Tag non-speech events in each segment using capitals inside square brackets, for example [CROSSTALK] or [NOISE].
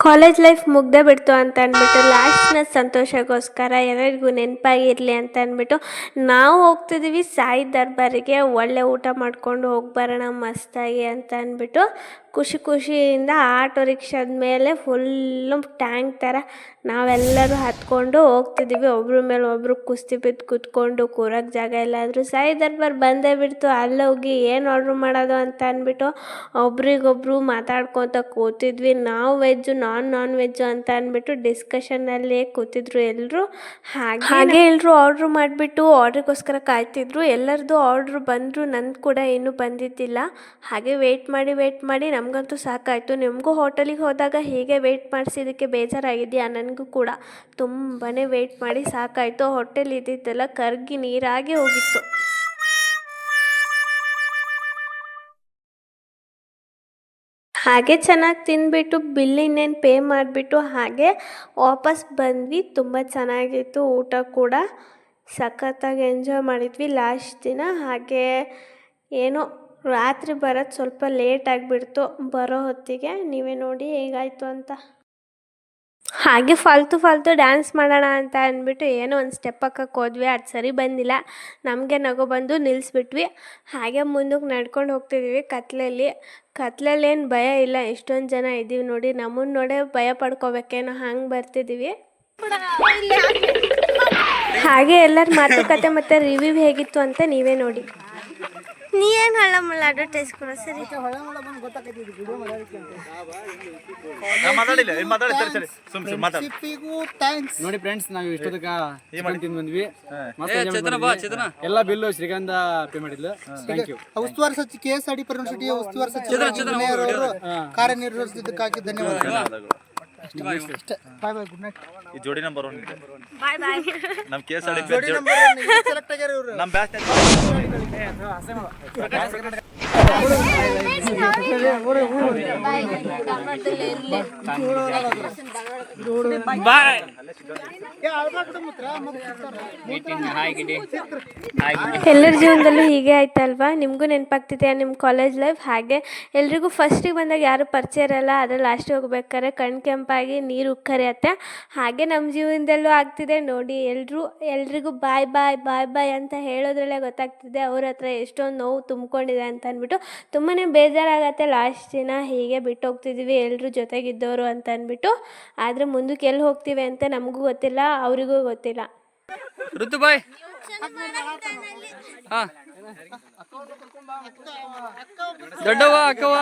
College life ಮುಗ್ದೇ ಬಿಡ್ತು ಅಂತ ಅಂದ್ಬಿಟ್ಟು ಲಾಸ್ಟ್ನ ಸಂತೋಷಕ್ಕೋಸ್ಕರ ಎಲ್ಲರಿಗೂ ನೆನಪಾಗಿರಲಿ ಅಂತ ಅಂದ್ಬಿಟ್ಟು ನಾವು ಹೋಗ್ತಿದ್ದೀವಿ ಸಾಯಿ ದರ್ಬಾರಿಗೆ. ಒಳ್ಳೆ ಊಟ ಮಾಡ್ಕೊಂಡು ಹೋಗಿ ಬರೋಣ ಮಸ್ತಾಗಿ ಅಂತ ಅಂದ್ಬಿಟ್ಟು ಖುಷಿ ಖುಷಿಯಿಂದ ಆಟೋ ರಿಕ್ಷಾದ ಮೇಲೆ ಫುಲ್ಲು ಟ್ಯಾಂಕ್ ಥರ ನಾವೆಲ್ಲರೂ ಹತ್ಕೊಂಡು ಹೋಗ್ತಿದ್ದೀವಿ. ಒಬ್ರ ಮೇಲೆ ಒಬ್ಬರು ಕುಸ್ತಿ ಬಿದ್ದು ಕೂತ್ಕೊಂಡು ಕೂರೋಕ್ಕೆ ಜಾಗ ಇಲ್ಲ. ಆದರೂ ಸಾಯಿ ದರ್ಬಾರ್ ಬಂದೇ ಬಿಡ್ತು. ಅಲ್ಲೋಗಿ ಏನು ಆರ್ಡ್ರ್ ಮಾಡೋದು ಅಂತ ಅಂದ್ಬಿಟ್ಟು ಒಬ್ರಿಗೊಬ್ರು ಮಾತಾಡ್ಕೊತ ಕೂತಿದ್ವಿ. ನಾವು ವೆಜ್ಜು ನಾನ್ ನಾನ್ ವೆಜ್ ಅಂತ ಅಂದ್ಬಿಟ್ಟು ಡಿಸ್ಕಷನಲ್ಲೇ ಕೂತಿದ್ರು ಎಲ್ಲರೂ ಹಾಗೆ ಹಾಗೆ ಎಲ್ಲರೂ ಆರ್ಡ್ರ್ ಮಾಡಿಬಿಟ್ಟು ಆರ್ಡ್ರಿಗೋಸ್ಕರ ಕಾಯ್ತಿದ್ರು. ಎಲ್ಲರದು ಆರ್ಡ್ರ್ ಬಂದರು ನಂದು ಕೂಡ ಏನು ಬಂದಿದ್ದಿಲ್ಲ. ಹಾಗೆ ವೆಯ್ಟ್ ಮಾಡಿ ವೆಯ್ಟ್ ಮಾಡಿ ನಮಗಂತೂ ಸಾಕಾಯಿತು. ನಿಮಗೂ ಹೋಟೆಲಿಗೆ ಹೋದಾಗ ಹೀಗೆ ವೆಯ್ಟ್ ಮಾಡಿಸಿದ್ದಕ್ಕೆ ಬೇಜಾರಾಗಿದೆಯಾ? ನನಗೂ ಕೂಡ. ತುಂಬಾ ವೆಯ್ಟ್ ಮಾಡಿ ಸಾಕಾಯಿತು. ಹೋಟೆಲ್ ಇದ್ದಿದ್ದೆಲ್ಲ ಕರ್ಗಿ ನೀರಾಗಿ ಹೋಗಿತ್ತು. ಹಾಗೆ ಚೆನ್ನಾಗಿ ತಿಂದ್ಬಿಟ್ಟು ಬಿಲ್ ಇನ್ನೇನು ಪೇ ಮಾಡಿಬಿಟ್ಟು ಹಾಗೆ ವಾಪಸ್ ಬಂದ್ವಿ. ತುಂಬ ಚೆನ್ನಾಗಿತ್ತು ಊಟ ಕೂಡ. ಸಖತ್ತಾಗಿ ಎಂಜಾಯ್ ಮಾಡಿದ್ವಿ ಲಾಸ್ಟ್ ದಿನ. ಹಾಗೆ ಏನೋ ರಾತ್ರಿ ಬರೋದು ಸ್ವಲ್ಪ ಲೇಟ್ ಆಗಿಬಿಡ್ತು ಬರೋ ಹೊತ್ತಿಗೆ. ನೀವೇ ನೋಡಿ ಹೇಗಾಯಿತು ಅಂತ. ಹಾಗೆ ಫಾಲ್ತು ಫಾಲ್ತು ಡ್ಯಾನ್ಸ್ ಮಾಡೋಣ ಅಂತ ಅಂದ್ಬಿಟ್ಟು ಏನೋ ಒಂದು ಸ್ಟೆಪ್ ಹಾಕಕ್ಕೆ ಹೋದ್ವಿ, ಅದು ಸರಿ ಬಂದಿಲ್ಲ. ನಮಗೆ ನಗು ಬಂದು ನಿಲ್ಲಿಸ್ಬಿಟ್ವಿ ಹಾಗೆ ಮುಂದಕ್ಕೆ ನಡ್ಕೊಂಡು ಹೋಗ್ತಿದ್ದೀವಿ ಕತ್ಲಲ್ಲಿ. ಕತ್ಲಲ್ಲಿ ಏನು ಭಯ ಇಲ್ಲ, ಎಷ್ಟೊಂದು ಜನ ಇದ್ದೀವಿ ನೋಡಿ. ನಮ್ಮನ್ನು ನೋಡೇ ಭಯ ಪಡ್ಕೋಬೇಕೇನೋ ಹಂಗೆ ಬರ್ತಿದ್ದೀವಿ ಹಾಗೆ ಎಲ್ಲರ ಮಾತುಕತೆ ಮತ್ತು ರಿವ್ಯೂ ಹೇಗಿತ್ತು ಅಂತ ನೀವೇ ನೋಡಿ. ನೀ ಏನು ಅಡ್ವರ್ಟೈಸ್ ಕೊಡೋ ಸರಿ. ನಾ ಮಾತಾಡಿಲ್ಲ ಏನ್ ಮಾತಾಡಿ ಸರಿ ಸರಿ. ಸುಮ್ ಸುಮ್ ಮಾತಾಡಿ. ಸಿಪ್ಪಿಗೂ ಥ್ಯಾಂಕ್ಸ್ ನೋಡಿ ಫ್ರೆಂಡ್ಸ್ ನಾವು ಇಷ್ಟೊತ್ತಕ ತಿಂದು ಬಂದ್ವಿ ಮಾಡಿದ್ವಿ. ಎಲ್ಲ ಬಿಲ್ಲು ಶ್ರೀಗಂಧ ಪೇ ಮಾಡಿದ್ಲು ಥ್ಯಾಂಕ್ ಯು ಉಸ್ತುವಾರಿ ಸಚಿವ ಕೆ ಎಸ್ ಆರ್ ಡಿ ಯೂನಿವರ್ಸಿಟಿಯ ಉಸ್ತುವಾರಿ ಸಚಿವ ಕಾರ್ಯನಿರ್ವಹಿಸಿದ್ದಕ್ಕಾಗಿ ಧನ್ಯವಾದಗಳು. ಬಾಯ್ ಬಾಯ್ ಗುಡ್ ನೈಟ್ ಈ ಜೋಡಿ ನಂಬರ್ ಒನ್ ಇದೆ. ಬಾಯ್ ಬಾಯ್ ನಮ್ ಕೇಸ್ ಜೋಡಿ ನಂಬರ್ ಸೆಲೆಕ್ಟ್ ಆಗ್ಯಾರ ಇವರು. ನಮ್ ಬ್ಯಾಚ್ ಎಲ್ಲರ ಜೀವನದಲ್ಲೂ ಹೀಗೆ ಆಯ್ತಲ್ವಾ? ನಿಮಗೂ ನೆನಪಾಗ್ತಿದೆ ನಿಮ್ಮ ಕಾಲೇಜ್ ಲೈಫ್ ಹಾಗೆ ಎಲ್ರಿಗೂ ಫಸ್ಟಿಗೆ ಬಂದಾಗ ಯಾರು ಪರಿಚಯ ಇರಲ್ಲ ಅದ್ರ ಲಾಸ್ಟಿಗೆ ಹೋಗ್ಬೇಕಾದ್ರೆ ಕಣ್ ಕೆಂಪಾಗಿ ನೀರು ಉಕ್ಕರಿಯತ್ತೆ. ಹಾಗೆ ನಮ್ಮ ಜೀವನದಲ್ಲೂ ಆಗ್ತಿದೆ. ನೋಡಿ ಎಲ್ಲರೂ ಎಲ್ರಿಗೂ ಬಾಯ್ ಬಾಯ್ ಬಾಯ್ ಬಾಯ್ ಅಂತ ಹೇಳೋದ್ರಲ್ಲೇ ಗೊತ್ತಾಗ್ತಿದೆ. ಅವ್ರ ಹತ್ರ ಎಷ್ಟೊಂದು ನೋವು ತುಂಬ್ಕೊಂಡಿದೆ ಅಂತ ಅಂದ್ಬಿಟ್ಟು ತುಂಬಾ ಬೇಜಾರಾಗತ್ತೆ. ಲಾಸ್ಟ್ ದಿನ ಹೀಗೆ ಬಿಟ್ಟು ಹೋಗ್ತಿದ್ದೀವಿ ಎಲ್ಲರೂ ಜೊತೆಗಿದ್ದವರು ಅಂತ ಅಂದ್ಬಿಟ್ಟು ಆದರೆ ಮುಂದಕ್ಕೆ ಎಲ್ಲಿ ಹೋಗ್ತೀವಿ ಅಂತ ನಮಗೂ ಗೊತ್ತಿಲ್ಲ ಅವರಿಗೂ ಗೊತ್ತಿಲ್ಲ. ಋತು ಬಾಯ್ ಹಾ. ದೊಡ್ಡವ ಅಕ್ಕವ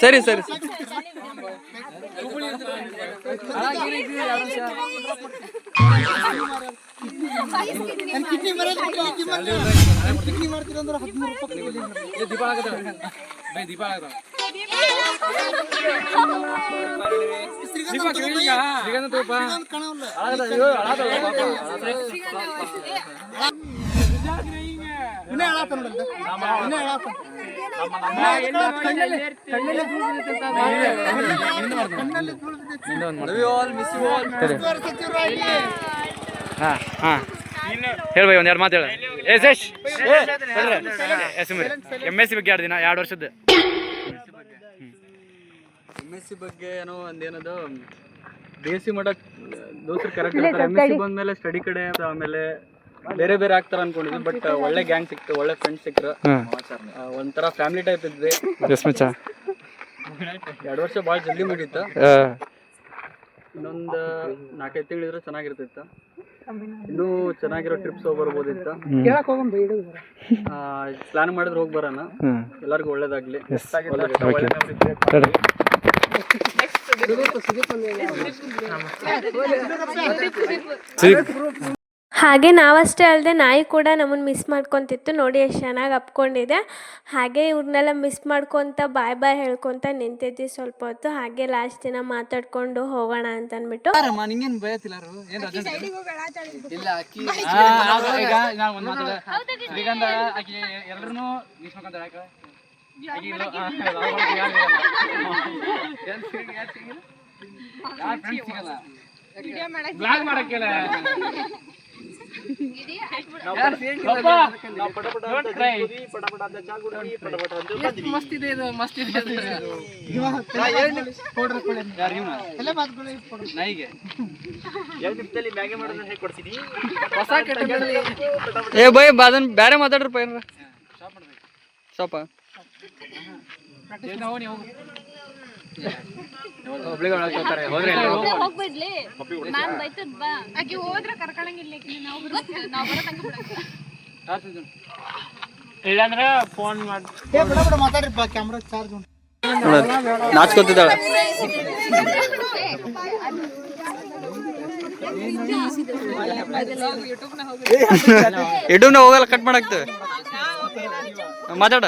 ಸರಿ ಸರಿ ದೀಪ ಆಗದ ದೀಪ ಆಗದ ಶ್ರೀಗಂಧ ಶ್ರೀಗಂಧ ತಗೋಪ ಕಾಣವಲ್ಲ ಇನ್ನೇ ಹೇಳತ್ತ ನೋಡಂತ ಇನ್ನೇ ಹೇಳತ್ತ ಉಸ್ತುವಾರಿ ಸಚಿವರಾಗಿ ಹಾ ಹಾ ಹೇಳ ಬೈ ಒಂದ್ ಎರಡು ಮಾತು ಹೇಳ ಏ ಶೇಷ್ ಎಸ್ ಎಂ ಎಸ್ ಸಿ ಬಗ್ಗೆ ಎರಡು ದಿನ ಎರಡು ವರ್ಷದ್ದು ಎಂ ಎಸ್ ಸಿ ಬಗ್ಗೆ ಏನೋ ಒಂದೇನದು ಬಿ ಎಸ್ ಸಿ ಮಾಡಕ್ ದೋಸ್ತರು ಕರೆಕ್ಟ್ ಹೇಳ್ತಾರೆ. ಎಂ ಎಸ್ ಸಿ ಬಂದ್ಮೇಲೆ ಸ್ಟಡಿ ಕಡೆ ಆಮೇಲೆ ಬೇರೆ ಬೇರೆ ಆಗ್ತಾರ ಅನ್ಕೊಂಡಿದ್ವಿ ಬಟ್ ಒಳ್ಳೆ ಗ್ಯಾಂಗ್ ಸಿಕ್ತು ಒಳ್ಳೆ ಫ್ರೆಂಡ್ಸ್ ಸಿಕ್ಕರು ಆ, ಒಂಥರ ಫ್ಯಾಮಿಲಿ ಟೈಪ್ ಇದ್ವಿ. ಎರಡು ವರ್ಷ ಭಾಳ ಜಲ್ದಿ ಮುಗೀತು. ಇನ್ನೊಂದು ನಾಲ್ಕೈದು ತಿಂಗಳಿದ್ರೆ ಚೆನ್ನಾಗಿರ್ತಿತ್ತ. ಇನ್ನೂ ಚೆನ್ನಾಗಿರೋ ಟ್ರಿಪ್ಸ್ ಹೋಗಿ ಬರ್ಬೋದಿತ್ತು. ಪ್ಲಾನ್ ಮಾಡಿದ್ರೆ ಹೋಗಿ ಬರೋಣ. ಎಲ್ಲರಿಗೂ ಒಳ್ಳೇದಾಗ್ಲಿ. ಒಳ್ಳೆ ಹಾಗೆ ನಾವಷ್ಟೇ ಅಲ್ಲದೆ ನಾಯಿ ಕೂಡ ನಮ್ಮನ್ನು ಮಿಸ್ ಮಾಡ್ಕೊತಿತ್ತು. ನೋಡಿ ಎಷ್ಟು ಚೆನ್ನಾಗಿ ಅಪ್ಕೊಂಡಿದೆ. ಹಾಗೆ ಇವ್ರನ್ನೆಲ್ಲ ಮಿಸ್ ಮಾಡ್ಕೊತ ಬಾಯ್ ಬಾಯ್ ಹೇಳ್ಕೊತ ನಿಂತಿದ್ವಿ ಸ್ವಲ್ಪ ಹೊತ್ತು. ಹಾಗೆ ಲಾಸ್ಟ್ ದಿನ ಮಾತಾಡ್ಕೊಂಡು ಹೋಗೋಣ ಅಂತ ಅಂದ್ಬಿಟ್ಟು ನಿಂಗೇನು ಬಯತಿಲ್ಲ ಏನು ಇಲ್ಲ ಬ್ಲಾಗ್ ಮಾಡಕ್ಕೆಲ್ಲ. ಇದೆ ಮ್ಯಾಗಿ ಮಾಡೋದನ್ನ ಹೇಗೆ ಕೊಡ್ತೀನಿ ಹೊಸ ಏ ಬೈ ಬಾದನ್ ಬೇರೆ ಮಾತಾಡ್ರಪ್ಪ ಏನಾರ? ಶಾಪ ಮಾಡ್ಬೇಕು. ಸ್ಟಾಪ್ ಹೋದ್ರೆ ಹೋಗ್ಬಿಡ್ಲಿ. ಮ್ಯಾಮ್ ಬೈತದ್ ಬಾ. ಆಕಿ ಹೋದ್ರ ಕರ್ಕೊಳಂಗಿಲ್ಲ ಆಕಿನ ನಾವು ನಾವು ಬರೋದಂಗ ಬಿಡಲ್ಲ ಇಲ್ಲಾಂದ್ರೆ ಫೋನ್ ಮಾಡಿ ಮಾತಾಡ್ರಿಪ್ಪ ಕ್ಯಾಮ್ರಾ ಚಾರ್ಜ್ ಉಂಟು. ನಾಚ್ಕೊತಿದ್ದಾಳೆ. ಯೂಟ್ಯೂಬ್ನ ಹೋಗಲ್ಲ ಕಟ್ ಮಾಡಾಕ್ತೇವೆ. ಮಾತಾಡ.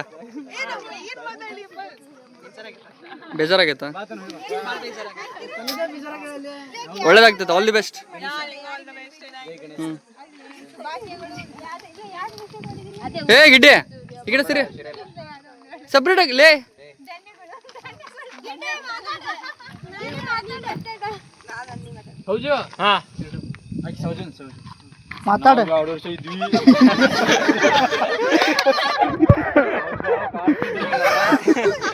ಬೇಜಾರಾಗೈತಾ? ಒಳ್ಳೇದಾಗ್ತೈತೆ ಆಲ್ ದಿ ಬೆಸ್ಟ್ ಹ್ಮ್. ಏ ಗಿಡ್ಡೆ ಈ ಗಿಡ ಸರಿ. ಸಪ್ರೇಟ್ ಆಗಿ ಲೇ. ಮಾತಾಡ. [LAUGHS]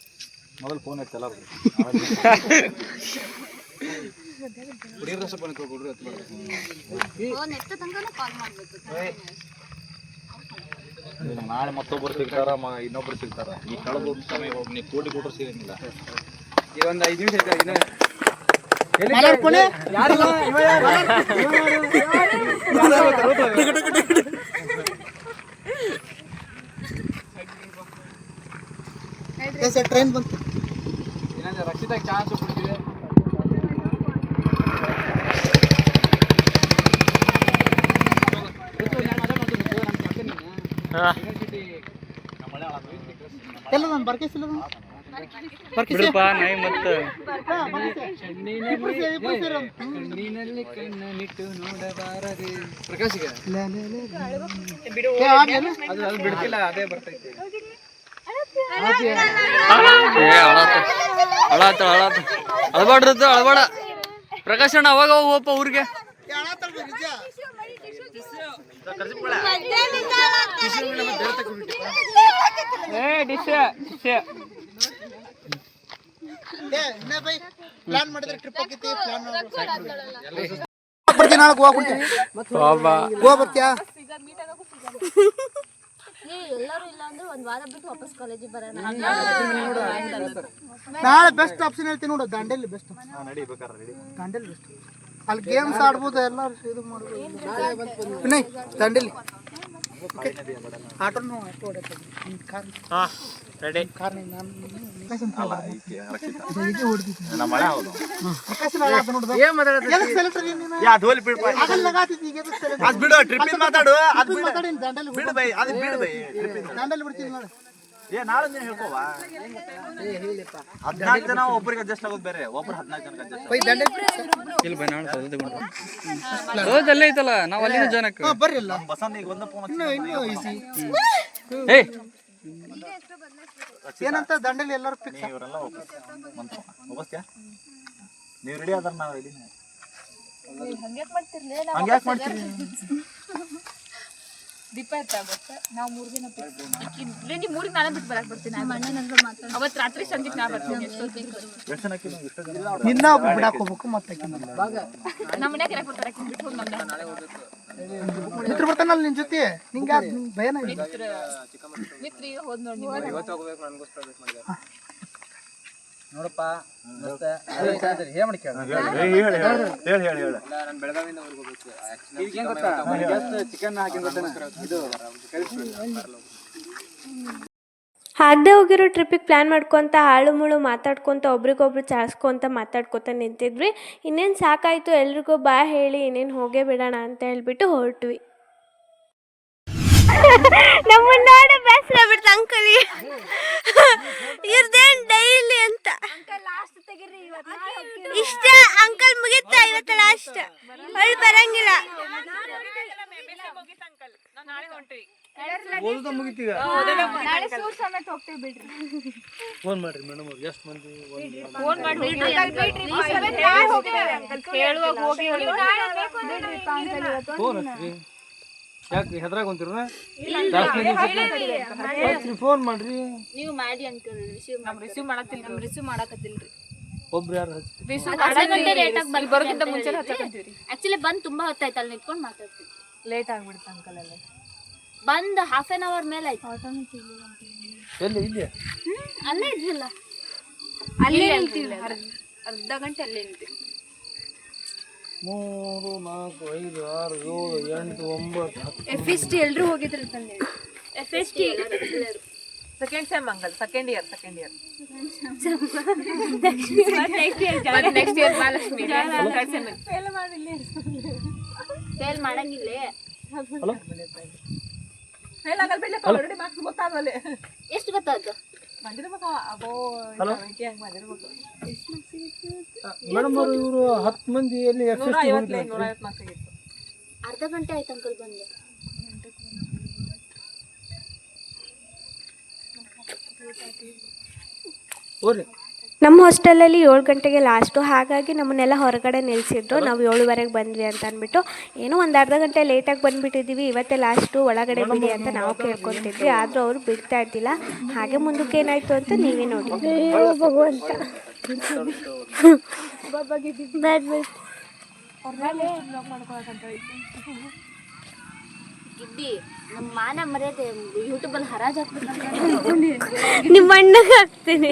ಮೊದಲು ಫೋನ್ ಮಾಡ್ಬೇಕು. ನಾಳೆ ಮತ್ತೊಬ್ಬರು ಸಿಗ್ತಾರ ಮ ಇನ್ನೊಬ್ರು ಸಿಗ್ತಾರ. ಈ ಕಳೆದ ಒಂದು ಸಮಯ ಒಬ್ಬ ಕೋಟಿ ಕೊಟ್ಟರು ಸಿಗಂಗಿಲ್ಲ ಈ ಒಂದು ಐದು ನಿಮಿಷ ಇನ್ನು ಟ್ರೈನ್ ಬಂತು. ಇನ್ನೊಂದು ರಕ್ಷಿತಾಗ ಚಾನ್ಸ್ ಕೊಡ್ತೀವಿ. ಎಲ್ಲ ನಾನು ಬರ್ಕೇಸಿಲ್ಲ ನಾನು? ಬರ್ಕೇಸಿ ಬಿಡಪ್ಪ ನಾಯಿ ಮತ್ತೆ. ಕಣ್ಣಿನಲ್ಲಿ ಕಣ್ಣನಿಟ್ಟು ನೋಡಬಾರದೆ. ಪ್ರಕಾಶಿಗೆ? ಅದು ಬಿಡ್ತಿಲ್ಲ ಅದೇ ಬರ್ತೈತೆ ಅಳಾತ ಅಳಾತ. ಅಳಬಾಡ್ರದ್ದು ಅಳಬಾಡ. ಪ್ರಕಾಶ್ ಅಣ್ಣ ಅವಾಗ ಹೋಗಪ್ಪ ಊರಿಗೆ. ಏ, ಆಡಾತಾಳ್ ಬೇ, ಏ ಡಿಶ್ ಡಿಶ್. ಏ, ಇನ್ನೇ ಬೈ ಪ್ಲಾನ್ ಮಾಡಿದ್ರೆ ಟ್ರಿಪ್ ಹೋಗಿತ್ತಿ ಪ್ಲಾನ್ ಬರ್ತೀನಿ ನಾಳೆ ಗೋವಾ ಬರ್ತೀಯಾ ಎಲ್ಲರೂ ಇಲ್ಲ ಅಂದ್ರೆ ಒಂದ್ ವಾರ ಬಿಟ್ಟು ವಾಪಸ್ ಕಾಲೇಜಿಗೆ ಬರೋಣ. ನಾಳೆ ಬೆಸ್ಟ್ ಆಪ್ಷನ್ ಹೇಳ್ತೀನಿ ನೋಡು ದಾಂಡೇಲಿ ಬೆಸ್ಟ್ ದಾಂಡೇಲಿ ಬೆಸ್ಟ್ ಅಲ್ಲಿ ಗೇಮ್ಸ್ ಆಡ್ಬೋದು ಎಲ್ಲ ಇದು ಮಾಡ್ಬೋದು. ದಾಂಡೇಲಿ. ಆಟೋನು ಆಟೋ ಹೊಡೆಯೋದು ಕಾರ್ ಹಾ ರೆಡಿ. ಕಾರ್ ನಾನು ನಮ್ಮ ಬಿಡು ಟ್ರಿಪ್ ಮಾತಾಡು ಅದು ಬಿಡು ಬೈ ಅದ್ ಬಿಡು ಬೈ ದಾಂಡೇಲಿ ಬಿಡ್ತೀನಿ ಏ ನಾಳೆ ನೀನು ಹೇಳ್ಕೋವ ಹದಿನಾಲ್ಕು ಜನ ಒಬ್ಬರಿಗೆ ಅಡ್ಜಸ್ಟ್ ಆಗೋದು ಬೇರೆ ಒಬ್ರು ಹದಿನಾಲ್ಕು ಜನಕ್ಕೆ ಅಡ್ಜಸ್ಟ್ ಬೈ ದಾಂಡೇಲಿ ಇಲ್ಲ ಬೈ ನಾಳೆ ಸೌದೆ ಅಲ್ಲೇ ಐತಲ್ಲ ನಾವು ಅಲ್ಲಿನ ಜನಕ್ಕೆ. ಹಾಂ ಬರ್ರಿ ಅಲ್ಲ. ಬಸಂತ ಈಗ ಒಂದು ಫೋನ್ ಏ ಏನಂತ ದಂಡಲ್ಲಿ ಎಲ್ಲರೂ ಫಿಕ್ಸ್ ಇವರೆಲ್ಲ ಒಬ್ಬಸ್ತ್ಯಾ ನೀವು ರೆಡಿ ಆದ್ರೆ ನಾವು ರೆಡಿ ಹಂಗ್ಯಾಕೆ ಮಾಡ್ತೀರಿ ದೀಪ ಇರ್ತಾ ಬಟ್ ನಾವು ಮೂರ್ ದಿನ ರೆಡಿ ಮೂರಿಗೆ ನಾಳೆ ಬಿಟ್ಟು ಬರಕ್ ಬರ್ತೀನಿ ನಮ್ಮ ಅಣ್ಣನ ಅವತ್ ರಾತ್ರಿ ಸಂಜೆಗೆ ನಾ ಬರ್ತೀನಿ ನಿನ್ನ ಒಬ್ಬ ಬಿಡಾಕ್ ಹೋಗ್ಬೇಕು ಮತ್ತೆ ನಮ್ಮ ಮನ್ಯಾಗ ಇರಕ್ ಬರ್ತಾರೆ ಬಿಟ್ಟು ನಾಳೆ ನಮ್ನ ಮಿತ್ರ ಬರ್ತಾನಲ್ಲ ನಿನ್ ಜೊತೆ? ನಿಂಗೆ ಭಯನ ಮಿತ್ರಿ ಹೋದ್ ನೋಡಿ ಇವತ್ತು ಹೋಗ್ಬೇಕು ನನಗೋಸ್ಕರ ಕೇಳ ನಾನು ಬೆಳಗಾವಿಯಿಂದ ಊರಿಗೆ ಹೋಗ್ಬೇಕು. ಚಿಕನ್ ಹಾಕಿ ಇದು ಆಗದೆ ಹೋಗಿರೋ ಟ್ರಿಪ್ಪಿಗೆ ಪ್ಲ್ಯಾನ್ ಮಾಡ್ಕೊತ ಹಾಳು ಮುಳು ಮಾತಾಡ್ಕೊತ ಒಬ್ರಿಗೊಬ್ರು ಚಾರ್ಸ್ಕೊತ ಮಾತಾಡ್ಕೊತ ನಿಂತಿದ್ವಿ. ಇನ್ನೇನು ಸಾಕಾಯಿತು ಎಲ್ರಿಗೂ ಬಾ ಹೇಳಿ ಇನ್ನೇನು ಹೋಗೇ ಬಿಡೋಣ ಅಂತ ಹೇಳ್ಬಿಟ್ಟು ಹೊರಟ್ವಿ. ನಮ್ಮನ್ನ ನೋಡ ಬೇಸರ ಬಿಡ್ತು ಅಂಕಲ್ ಇವ್ರದೇನ್ ಡೈಲಿ ಅಂತ ಇಷ್ಟ ಅಂಕಲ್ ಮುಗಿತ ಇವತ್ತು ಲಾಸ್ಟ್ ಅಲ್ಲಿ ಬರಂಗಿಲ್ಲ ಓದುದ ಮುಗಿತೀಗ ನಾಳೆ ಸೂಟ್ ಸಮೇತ ಹೋಗ್ತೀವಿ ಬಿಡ್ರಿ ಫೋನ್ ಮಾಡ್ರಿ ಮೇಡಮ್ ಅವ್ರು ಎಷ್ಟು ಮಂದಿ ಫೋನ್ ಮಾಡಿ ಹೇಳುವಾಗ ಹೋಗಿ ಫೋನ್ ಹಚ್ಚ್ರಿ ಯಾಕ್ರಿ ಹೆದ್ರಾಗ ಹೊಂತಿರ ಹಚ್ಚ್ರಿ ಫೋನ್ ಮಾಡ್ರಿ ನೀವು ಮಾಡಿ ಅಂಕಲ್ ರಿಸೀವ್ ನಮ್ ರಿಸೀವ್ ಮಾಡತ್ತಿಲ್ಲ ನಮ್ ರಿಸೀವ್ ಮಾಡಕತ್ತಿಲ್ರಿ ಒಬ್ರು ಯಾರು ಹಚ್ಚ್ರಿ ರಿಸೀವ್ ಬರೋಕ್ಕಿಂತ ಮುಂಚೆ ಹಚ್ಚಕತ್ತೀವಿ ಆಕ್ಚುಲಿ ಬಂದ್ ತುಂಬಾ ಹೊತ್ತಾಯ್ತು ಅಲ್ಲಿ ನಿಂತ್ಕೊಂಡು ಮಾತಾಡ್ತೀವಿ ಲೇಟ್ ಆಗ್ಬಿಡುತ್ತೆ ಅಂಕಲ್ ಎಲ್ಲ ಬಂದ್ ಹಾಫ್ ಆನ್ ಅವರ್ ಮೇಲೆ ಆಯ್ತು ಎಲ್ಲಿ ಇಲ್ಲಿ ಅಲ್ಲೇ ಇದ್ವಿಲ್ಲ ಅಲ್ಲೇ ನಿಂತಿಲ್ಲ. ಅರ್ಧ ಗಂಟೆ ಅಲ್ಲೇ ನಿಂತೀವಿ ಮೂರು ನಾಲ್ಕು ಐದು ಆರು ಏಳು ಎಂಟು ಒಂಬತ್ತು ಹತ್ತು. ಎಫ್ ಎಸ್ ಟಿ ಎಲ್ಲರೂ ಹೋಗಿದ್ರು? ತಂದೆ F S T second sem uncle second year second year next year Mahalakshmi third already fail ಮಾಡಂಗಿಲ್ಲ ಎಷ್ಟು ಗೊತ್ತಾಯ್ತು? ಹಲೋ. ಮೇಡಮ್ ಅವರು ಇವರು ಹತ್ತು ಮಂದಿ ಎಲ್ಲಿ ಆಗಿತ್ತು. ಅರ್ಧ ಗಂಟೆ ಆಯ್ತು ಅಂಕಲ್ ಬಂದು. ಹೋರಿ ನಮ್ಮ ಹಾಸ್ಟೆಲಲ್ಲಿ ಏಳು ಗಂಟೆಗೆ ಲಾಸ್ಟು ಹಾಗಾಗಿ ನಮ್ಮನ್ನೆಲ್ಲ ಹೊರಗಡೆ ನಿಲ್ಲಿಸಿದ್ರು ನಾವು ಏಳುವರೆಗೆ ಬಂದ್ವಿ ಅಂತ ಅಂದ್ಬಿಟ್ಟು. ಏನೋ ಒಂದು ಅರ್ಧ ಗಂಟೆ ಲೇಟಾಗಿ ಬಂದುಬಿಟ್ಟಿದ್ದೀವಿ ಇವತ್ತೇ ಲಾಸ್ಟು ಒಳಗಡೆ ಬಿಡಿ ಅಂತ ನಾವು ಕೇಳ್ಕೊತಿದ್ವಿ. ಆದರೂ ಅವರು ಬಿಡ್ತಾ ಇದ್ದಿಲ್ಲ. ಹಾಗೆ ಮುಂದಕ್ಕೆ ಏನಾಯಿತು ಅಂತ ನೀವೇ ನೋಡಿ. ನಮ್ಮ ಮಾನ ಮರ್ಯಾದೆ ಯೂಟ್ಯೂಬಲ್ಲಿ ಹರಾಜ್ ಹಾಕ್ಬಿಟ್ಟು ನಿಮ್ಮ ಅಣ್ಣಗೆ ಹಾಕ್ತೀನಿ.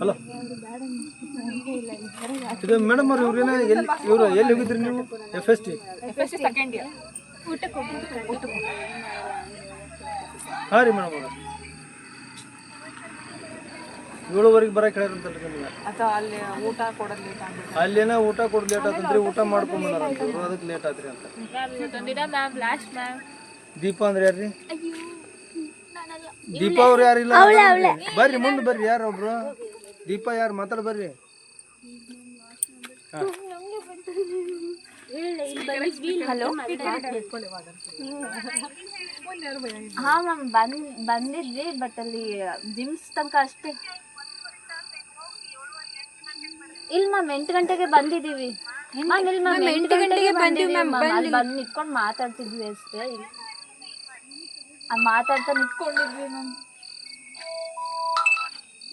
ಹಲೋ? ಇದು ಮೇಡಮ್ ಅವ್ರು ಇವ್ರೇನ? ಎಲ್ಲಿ ಇವರು ಎಲ್ಲಿ ಹೋಗಿದ್ರಿ ನೀವು? F S T F S second year ಹಾಂ ರೀ ಮೇಡಮ್ ಅವರು. ಏಳುವರೆಗೆ ಬರಕ್ಕೆ ಹೇಳ್ರಂತಲ್ರಿ ನಿಮ್ಗೆ? ಅಲ್ಲಿ ಊಟ ಕೊಡೋದು ಲೇಟ್ ಆಗ್ಬಿಟ್ಟು ಅಲ್ಲೇನ ಊಟ ಕೊಡ್ ಲೇಟ್ ಆತಂತ್ರಿ ಊಟ ಮಾಡ್ಕೊಂಡ್ ಬಂದಾರ ಅಂತ. ಇವ್ರು ಅದಕ್ಕೆ ಲೇಟ್ ಆತ್ರಿ ಅಂತ. ಮ್ಯಾಮ್ ಇವತ್ತೊಂದಿನ ಮ್ಯಾಮ್ ಲಾಸ್ಟ್ ಮ್ಯಾಮ್ ದೀಪ ಅಂದ್ರೆ ಯಾರ್ರಿ ದೀಪಾ ಅವ್ರು ಯಾರಿಲ್ಲ? ಬರ್ರಿ ಮುಂದೆ ಬರ್ರಿ ಯಾರೊಬ್ರು? ಒಬ್ರು ದೀಪಾ ಯಾರು ಮಾತಾಡ ಬರ್ರಿ. ಹಲೋ? ಹಾ ಮ್ಯಾಮ್, ಬಂದ್, ಬಂದಿದ್ವಿ ಬಟ್ ಅಲ್ಲಿ ಜಿಮ್ಸ್ ತನಕ ಅಷ್ಟೇ. ಇಲ್ಲ ಮ್ಯಾಮ್, ಎಂಟು ಗಂಟೆಗೆ ಬಂದಿದೀವಿ ಮ್ಯಾಮ್ ಎಂಟು ಗಂಟೆಗೆ ಬಂದು ಮಾತಾಡ್ತಿದ್ವಿ ಅಷ್ಟೇ. ಮಾತಾಡ್ತಾ ನಿಂತ್ಕೊಂಡಿದ್ವಿ ಮ್ಯಾಮ್.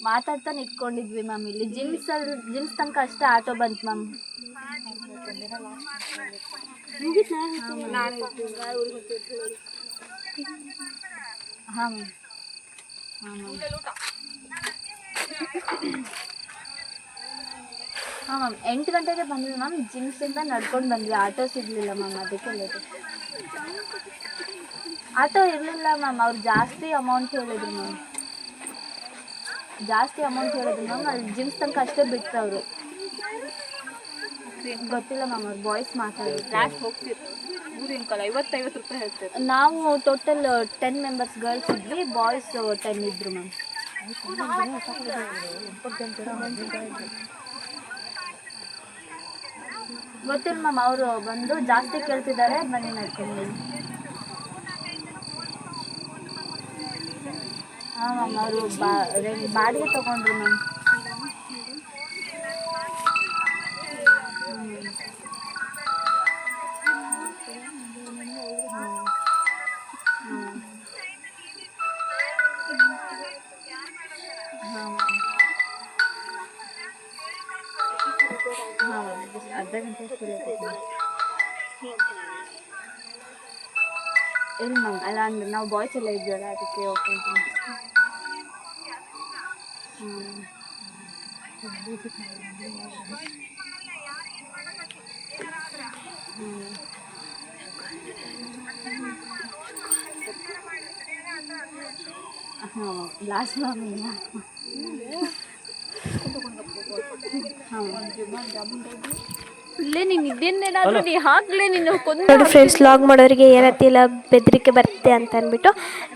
ಮಾತಾಡ್ತಾ ನಿಂತ್ಕೊಂಡಿದ್ವಿ ಮ್ಯಾಮ್ ಇಲ್ಲಿ. ಜಿಮ್ಸ್ ಅಲ್ಲಿ ಜಿಮ್ಸ್ ತನಕ ಅಷ್ಟೇ ಆಟೋ ಬಂತು ಮ್ಯಾಮ್. ಹಾಂ ಮ್ಯಾಮ್. ಹಾಂ ಮ್ಯಾಮ್. ಎಂಟು ಗಂಟೆಗೆ ಬಂದ್ವಿ ಮ್ಯಾಮ್. ಜಿಮ್ಸಿಂದ ನಡ್ಕೊಂಡು ಬಂದ್ವಿ. ಆಟೋ ಸಿಗಲಿಲ್ಲ ಮ್ಯಾಮ್ ಅದಕ್ಕೆ ಲೇಟ್ ಆಟೋ ಇರಲಿಲ್ಲ ಮ್ಯಾಮ್. ಅವ್ರು ಜಾಸ್ತಿ ಅಮೌಂಟ್ ಹೇಳಿದ್ರು ಮ್ಯಾಮ್. ಜಾಸ್ತಿ ಅಮೌಂಟ್ ಹೇಳಿದ್ರು ಮ್ಯಾಮ್ ಅಲ್ಲಿ ಜಿಮ್ಸ್ ತನಕ ಅಷ್ಟೇ ಬಿಟ್ಟವರು ಅವರು ಗೊತ್ತಿಲ್ಲ ಮ್ಯಾಮ್ ಅವ್ರು ಬಾಯ್ಸ್ ಮಾತಾಡೋದು. ಲಾಸ್ಟ್ ಹೋಗ್ತಿತ್ತು. ಮೂರು ಇನ್ಕಲ್ಲ ಐವತ್ತೈವತ್ತು ರೂಪಾಯಿ ಹೇಳ್ತಾರೆ ನಾವು ಟೋಟಲ್ ಟೆನ್ ಮೆಂಬರ್ಸ್ ಗರ್ಲ್ಸ್ ಇದ್ವಿ ಬಾಯ್ಸ್ ಟೆನ್ ಇದ್ರು ಮ್ಯಾಮ್ ಗೊತ್ತಿಲ್ಲ ಮ್ಯಾಮ್ ಅವರು ಬಂದು ಜಾಸ್ತಿ ಕೇಳ್ತಿದ್ದಾರೆ ಬನ್ನಿ ನಡ್ಕೊಂಡು. ಹಾಂ ಮ್ಯಾಮ್ ಅವರು ಬಾ ಬಾಡಿಗೆ ತೊಗೊಂಡ್ರು ಮ್ಯಾಮ್ ಇಲ್ಲ ಮ್ಯಾಮ್ ಅಲ್ಲ ಅಂದ್ರೆ ನಾವು ಬಾಯ್ಸ್ ಎಲ್ಲ ಇದ್ವಲ್ಲ ಅದಕ್ಕೆ ಓಕೆ ಹಾಂ ಲಾಸ್ಟ್ ಮ್ಯಾಮ್ ಇಲ್ಲೇ ನೀನು ಇದೇನೇನಾದ್ರೂ ನೀ ಹಾಕ್ಲೇ ನೀನು ಕೊಂದು ನೋಡಿ ಫ್ರೆಂಡ್ಸ್ ಲಾಗ್ ಮಾಡೋರಿಗೆ ಏನತ್ತಿಲ್ಲ ಬೆದರಿಕೆ ಬರುತ್ತೆ ಅಂತ ಅಂದ್ಬಿಟ್ಟು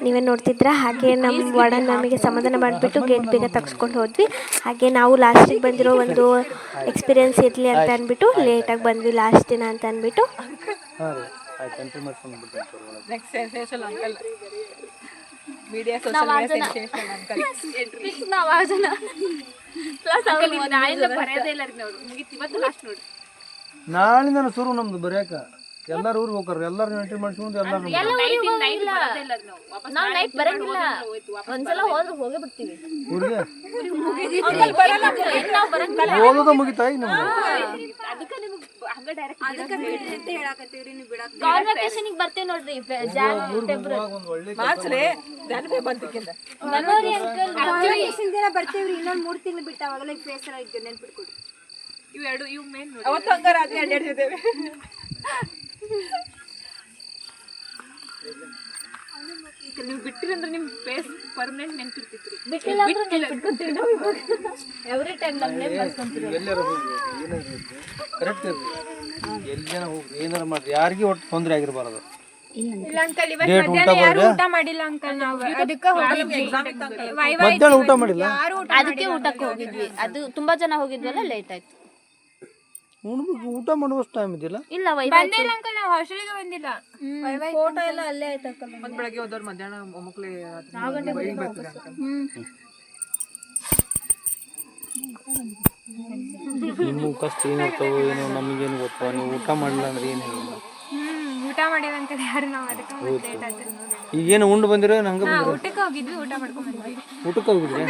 ನೀವೇ ನೋಡ್ತಿದ್ರ ಹಾಗೆ ನಮ್ಮ ವಾರ್ಡನ್ ನಮಗೆ ಸಮಾಧಾನ ಮಾಡಿಬಿಟ್ಟು ಗೇಟ್ ಬೇಗ ತಗ್ಸ್ಕೊಂಡು ಹೋದ್ವಿ. ಹಾಗೆ ನಾವು ಲಾಸ್ಟಿಗೆ ಬಂದಿರೋ ಒಂದು ಎಕ್ಸ್ಪೀರಿಯನ್ಸ್ ಇರಲಿ ಅಂತ ಅಂದ್ಬಿಟ್ಟು ಲೇಟಾಗಿ ಬಂದ್ವಿ ಲಾಸ್ಟ್ ದಿನ ಅಂತ ಅಂದ್ಬಿಟ್ಟು media social media sensation uncle ನಾವು ಆ ಜನ ಪ್ಲಸ್ ಅಂಕಲ್ ನಾಳೆಲ್ಲ ಬರೆಯೋದೇ ಇಲ್ಲ ರೀ ನೋಡು ಮುಗಿತು ಇವತ್ತು ಲಾಸ್ಟ್ ನೋಡಿ. ನಾಳಿಂದ ಶುರು ನಮ್ದು ಬರ್ಯಾಕ ಎಲ್ಲಾರು ಊರಿಗೆ ಹೋಗ್ತಾರ ಎಲ್ಲಾರು ಎಂಟ್ರಿ ಮಾಡಿಸ್ಕೊಂಡು ಎಲ್ಲಾರು ನಾವು. ನೈಟ್ ಬರಂಗಿಲ್ಲ. ಒಂದ್ಸಲ ಹೋದ್ರೆ ಹೋಗೇ ಬಿಡ್ತೀವಿ. ಊರಿಗೆ? ನಾವು ಬರಂಗಿಲ್ಲ. ಓದೋದ ಮುಗಿತಾ ಈಗ ನಮ್ದು? ಅದಕ್ಕೆ ನಿಮ್ಗೆ ಹಂಗ ಡೈರೆಕ್ಟ್ ಕಾನ್ವಕೇಶನ್ಗೆ ಬರ್ತೇವೆ ನೋಡ್ರಿ ಜಾನ್ ಫೆಬ್ರವರಿ ಒಂದು ಒಳ್ಳೆ ಮನೋರಿ ಅಂಕಲ್ ದಿನ ಬರ್ತೀವ್ರಿ ಇನ್ನೊಂದ್ ಮೂರ್ ತಿಂಗಳು ಬಿಟ್ಟು ಅವಾಗಲೇ ಬೇಸರ ಇದ್ದು ನೆನ್ಪಿಟ್ಕೊಡಿ ಇವು ಎರಡು ಇವು ಮೇನ್ ನೋಡಿ. ಅವತ್ತು ಹಂಗಾರ ಅದೇ ಅಡ್ಡಾಡ್ತಿದ್ದೇವೆ ನೀವು ಬಿಟ್ಟಿರಂದ್ರೆ ನಿಮ್ ಫೇಸ್ ಪರ್ಮನೆಂಟ್ ನೆನ್ಪಿರ್ತಿತ್ರಿ. ಬಿಟ್ಟಿಲ್ಲ ಅಂದ್ರೆ ನೆನ್ಪಿಟ್ಕೊತೀವಿ ನಾವು ಇವಾಗ. ಎವ್ರಿ ಟೈಮ್ ನಮ್ಮ ನೇಮ್ ಬರ್ಸ್ಕೊಂತೀವಿ ಎಲ್ಲಾರ ಹೋಗ್ರಿ ಏನಾರ ಕರೆಕ್ಟ್ ಇರ್ರಿ ಎಲ್ಲಿ ಜನ ಹೋಗ್ರಿ ಏನಾರ ಮಾಡ್ರಿ. ಯಾರಿಗೂ ಒಟ್ಟು ತೊಂದರೆ ಆಗಿರಬಾರದು. ಇಲ್ಲ ಅಂಕಲ್ ಇವತ್ತು ಮಧ್ಯಾಹ್ನ ಯಾರು ಊಟ ಮಾಡಿಲ್ಲ ಅಂಕಲ್ ನಾವು. ಅದಕ್ಕೆ ಹೋಗಿದ್ವಿ. ವೈವಾ ಮಧ್ಯಾಹ್ನ ಊಟ ಮಾಡಿಲ್ಲ? ಯಾರು ಊಟ ಅದಕ್ಕೆ ಊಟಕ್ಕೆ ಹೋಗಿದ್ವಿ. ಅದು ತುಂಬಾ ಜನ ಹೋಗಿದ್ವಲ್ಲ ಲೇಟ್ ಆಯ್ತು. ಉಣ್ಬೇಕು ಊಟ ಮಾಡುವಷ್ಟು ಟೈಮ್ ಇದಿಲ್ಲ ಇಲ್ಲ ವೈ ಬಂದಿಲ್ಲ ಅಂಕಲ್ ನಾವು ಹಾಸ್ಟೆಲ್ಗೆ ಬಂದಿಲ್ಲ. ಫೋಟೋ ಎಲ್ಲ ಅಲ್ಲೇ ಆಯ್ತು ಅಂಕಲ್ ಒಂದ್ ಬೆಳಗ್ಗೆ ಹೋದವ್ರು ಮಧ್ಯಾಹ್ನ ಮಕ್ಕಳು ನಿಮ್ಮ ಕಷ್ಟ ಏನಿರ್ತಾವೋ ಏನೋ ನಮಗೇನು ಗೊತ್ತೋ ನೀವು ಊಟ ಮಾಡಿಲ್ಲ ಅಂದ್ರೆ ಏನು ಊಟ ಮಾಡಿಲ್ಲ ಅಂತ ಯಾರು ನಾವು ಅದಕ್ಕೆ ಮತ್ತೆ ಲೇಟ್ ಆಯ್ತು ಈಗೇನು ಉಂಡು ಬಂದಿರೋ ನಂಗೆ ಹಂಗೆ ಊಟಕ್ಕೆ ಹೋಗಿದ್ವಿ ಊಟ ಮಾಡ್ಕೊಂಡು ಬಂದ್ವಿ. ಊಟಕ್ಕೆ ಹೋಗಿದ್ರಿ?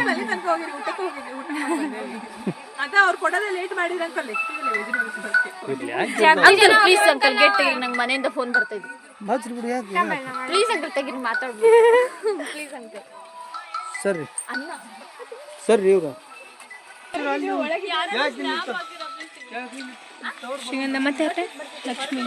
ಅದ ಅವ್ರು ಕೊಡೋದೇ ಲೇಟ್ ಮಾಡಿದ್ರ ಅಂಕಲ್ ಇರ್ಲಿ ಯಾಕೆ ಅಂಕಲ್ ಪ್ಲೀಸ್ ಅಂಕಲ್ ಗೇಟ್ ತೆಗೀರಿ ನಂಗೆ ಮನೆಯಿಂದ ಫೋನ್ ಬರ್ತಾ ಇದೆ. ಹಚ್ರಿ ಬಿಡಿ ಯಾಕೆ? ಪ್ಲೀಸ್ ಅಂಕಲ್ ತೆಗೀರಿ ಮಾತಾಡ್ಬೋದು ಪ್ಲೀಸ್ ಅಂಕಲ್ ಸರಿ. ಅನ್ನ. ಸರಿ ಇವ್ರ ಶ್ರೀಗಂಧ ಮತ್ತೆ ಲಕ್ಷ್ಮಿ.